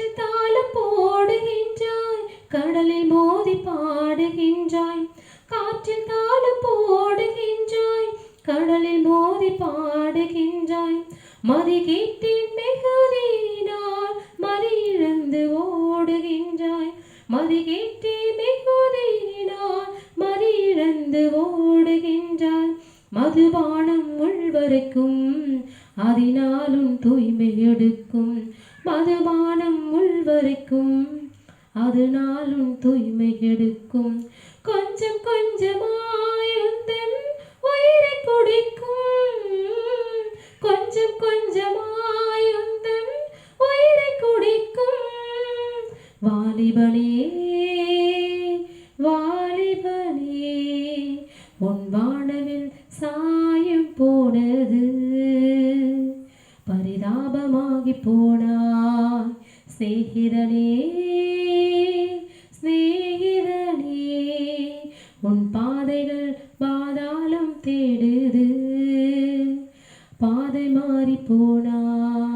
காற்றில் தாளம் போடுகின்றாய் கடலில் மோதி பாடுகின்றாய். காற்றில் தாளம் போடுகின்றாய் கடலில் மோதி பாடுகின்றாய். மதி கீட்டின் மிகுதியினால் மதி இழந்து ஓடுகின்றாய். மதி கீட்டி மிகுதியினால் மதி இழந்து ஓடுகின்றாய். மதுபானம் உள்வரைக்கும் அதனாலும் தூய்மை மதுபானம் உள்வரைக்கும். அதனாலும் தூய்மை எடுக்கும் கொஞ்சம் கொஞ்சமாயுந்தன் உயிரை குடிக்கும். கொஞ்சம் கொஞ்சமாயுந்தன் உயிரை குடிக்கும். வாலிபனே வாலிபனே உன் வானவில் சாயம் போனது. பரிதாபமாகி போனாய் சிநேகிதனே சிநேகிதனே உன் பாதைகள் பாதாளம் தேடுது பாதை மாறி போனாய்